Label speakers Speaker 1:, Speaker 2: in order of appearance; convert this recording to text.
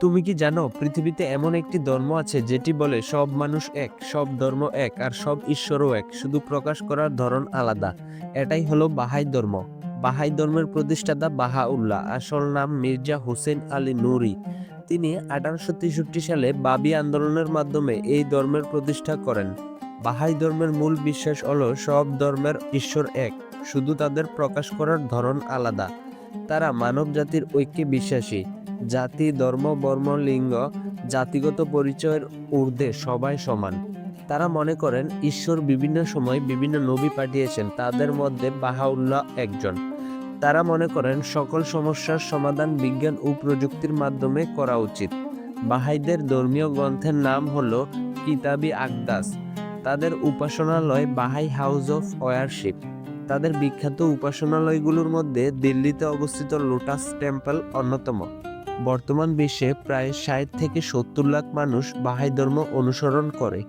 Speaker 1: তুমি কি জানো, পৃথিবীতে এমন একটি ধর্ম আছে যেটি বলে সব মানুষ এক, সব ধর্ম এক আর সব ঈশ্বরও এক, শুধু প্রকাশ করার ধরন আলাদা। এটাই হলো বাহাই ধর্ম। বাহাই ধর্মের প্রতিষ্ঠাতা বাহাউল্লাহ, আসল নাম মির্জা হোসেন আলী নুরি। তিনি আঠারোশো তেষট্টি সালে বাবি আন্দোলনের মাধ্যমে এই ধর্মের প্রতিষ্ঠা করেন। বাহাই ধর্মের মূল বিশ্বাস হলো সব ধর্মের ঈশ্বর এক, শুধু তাদের প্রকাশ করার ধরন আলাদা। তারা মানব জাতির ঐক্যে বিশ্বাসী। জাতি, ধর্ম, বর্ম, লিঙ্গ, জাতিগত পরিচয়ের ঊর্ধ্বে সবাই সমান। তারা মনে করেন ঈশ্বর বিভিন্ন সময় বিভিন্ন নবী পাঠিয়েছেন, তাদের মধ্যে বাহাউল্লাহ একজন। তারা মনে করেন সকল সমস্যার সমাধান বিজ্ঞান ও প্রযুক্তির মাধ্যমে করা উচিত। বাহাইদের ধর্মীয় গ্রন্থের নাম হল কিতাবি আকদাস। তাদের উপাসনালয় বাহাই হাউস অফ ওয়ারশিপ। তাদের বিখ্যাত উপাসনালয়গুলোর মধ্যে দিল্লিতে অবস্থিত লোটাস টেম্পল অন্যতম। বর্তমান বিশ্বে প্রায় ষাট থেকে সত্তর লাখ মানুষ বাহাই ধর্ম অনুসরণ করে।